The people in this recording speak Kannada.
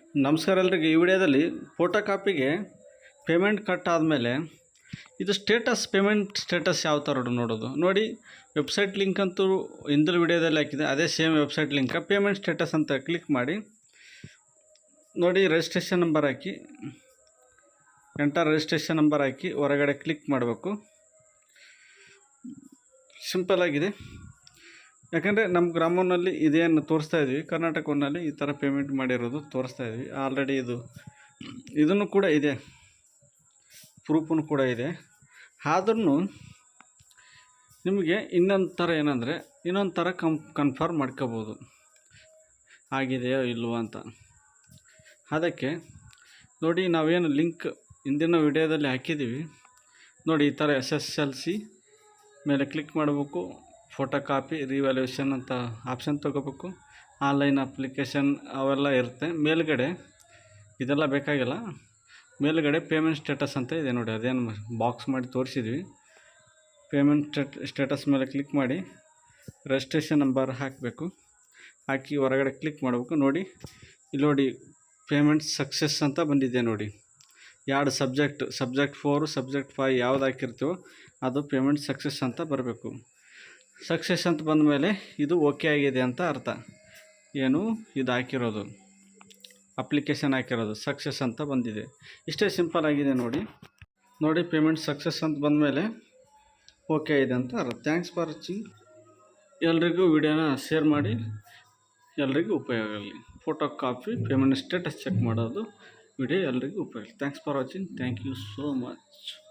ನಮಸ್ಕಾರ ಎಲ್ರಿಗೆ. ಈ ವಿಡಿಯೋದಲ್ಲಿ ಫೋಟೋ ಕಾಪಿಗೆ ಪೇಮೆಂಟ್ ಕಟ್ ಆದಮೇಲೆ ಇದು ಸ್ಟೇಟಸ್, ಪೇಮೆಂಟ್ ಸ್ಟೇಟಸ್ ಯಾವ ಥರ ನೋಡೋದು. ನೋಡಿ, ವೆಬ್ಸೈಟ್ ಲಿಂಕ್ ಅಂತೂ ಹಿಂದಿನ ವಿಡಿಯೋದಲ್ಲಿ ಹಾಕಿದೆ ಅದೇ same website link. Payment status ಅಂತ ಕ್ಲಿಕ್ ಮಾಡಿ. ನೋಡಿ ರಿಜಿಸ್ಟ್ರೇಷನ್ ನಂಬರ್ ಹಾಕಿ. ಎಂಟರ್ ರಿಜಿಸ್ಟ್ರೇಷನ್ ನಂಬರ್ ಹಾಕಿ. ಹೊರಗಡೆ ಕ್ಲಿಕ್ ಮಾಡಬೇಕು. ಸಿಂಪಲ್ ಆಗಿದೆ. ಯಾಕಂದರೆ ನಮ್ಮ ಗ್ರಾಮನಲ್ಲಿ ಇದೇನು ತೋರಿಸ್ತಾ ಇದ್ವಿ, ಕರ್ನಾಟಕವನ್ನಲ್ಲಿ ಈ ಥರ ಪೇಮೆಂಟ್ ಮಾಡಿರೋದು ತೋರಿಸ್ತಾ ಇದ್ವಿ. ಆಲ್ರೆಡಿ ಇದು, ಇದನ್ನು ಕೂಡ ಇದೆ ಪ್ರೂಫನ್ನು ಕೂಡ ಇದೆ. ಆದ್ರೂ ನಿಮಗೆ ಇನ್ನೊಂದು ಥರ ಏನಂದರೆ ಇನ್ನೊಂದು ಥರ ಕಂ ಕನ್ಫರ್ಮ್ ಮಾಡ್ಕೋಬೋದು. ಆಗಿದೆಯೋ ಇಲ್ವೋ ಅಂತ. ಅದಕ್ಕೆ ನೋಡಿ ನಾವೇನು ಲಿಂಕ್ ಹಿಂದಿನ ವಿಡಿಯೋದಲ್ಲಿ ಹಾಕಿದ್ದೀವಿ ನೋಡಿ ಈ ಥರ ಎಸ್ ಎಸ್ ಎಲ್ ಸಿ ಮೇಲೆ ಕ್ಲಿಕ್ ಮಾಡಬೇಕು. ಫೋಟೋ ಕಾಪಿ ರಿವ್ಯಾಲ್ಯೂಷನ್ ಅಂತ ಆಪ್ಷನ್ ತೊಗೋಬೇಕು. ಆನ್ಲೈನ್ ಅಪ್ಲಿಕೇಶನ್ ಅವೆಲ್ಲ ಇರುತ್ತೆ. ಮೇಲುಗಡೆ ಇದೆಲ್ಲ ಬೇಕಾಗಿಲ್ಲ. ಮೇಲುಗಡೆ ಪೇಮೆಂಟ್ ಸ್ಟೇಟಸ್ ಅಂತ ಇದೆ ನೋಡಿ, ಅದೇನು ಬಾಕ್ಸ್ ಮಾಡಿ ತೋರಿಸಿದ್ವಿ. ಪೇಮೆಂಟ್ ಸ್ಟೇಟ್ ಸ್ಟೇಟಸ್ ಮೇಲೆ ಕ್ಲಿಕ್ ಮಾಡಿ ರಿಜಿಸ್ಟ್ರೇಷನ್ ನಂಬರ್ ಹಾಕಬೇಕು. ಹಾಕಿ ಹೊರಗಡೆ ಕ್ಲಿಕ್ ಮಾಡಬೇಕು. ನೋಡಿ, ಇಲ್ಲಿ ನೋಡಿ ಪೇಮೆಂಟ್ ಸಕ್ಸಸ್ ಅಂತ ಬಂದಿದೆ ನೋಡಿ. ಎರಡು subject subject four subject five ಯಾವ್ದು ಹಾಕಿರ್ತೀವೋ ಅದು ಪೇಮೆಂಟ್ ಸಕ್ಸಸ್ ಅಂತ ಬರಬೇಕು. ಸಕ್ಸಸ್ ಅಂತ ಬಂದ ಮೇಲೆ ಇದು ಓಕೆ ಆಗಿದೆ ಅಂತ ಅರ್ಥ. ಏನು? ಇದು ಹಾಕಿರೋದು. ಅಪ್ಲಿಕೇಶನ್ ಹಾಕಿರೋದು. ಸಕ್ಸಸ್ ಅಂತ ಬಂದಿದೆ. ಇಷ್ಟೇ ಸಿಂಪಲ್ ಆಗಿದೆ ನೋಡಿ. ನೋಡಿ, ಪೇಮೆಂಟ್ ಸಕ್ಸಸ್ ಅಂತ ಬಂದಮೇಲೆ ಓಕೆ ಇದೆ ಅಂತ ಅರ್ಥ. Thanks for watching. ಎಲ್ರಿಗೂ ವಿಡಿಯೋನ ಶೇರ್ ಮಾಡಿ. ಎಲ್ರಿಗೂ ಉಪಯೋಗ ಆಗಲಿ. Photo, copy, payment status check ಮಾಡೋದು. ವಿಡಿಯೋ ಎಲ್ರಿಗೂ ಉಪಯೋಗ thanks for watching. Thank you so much.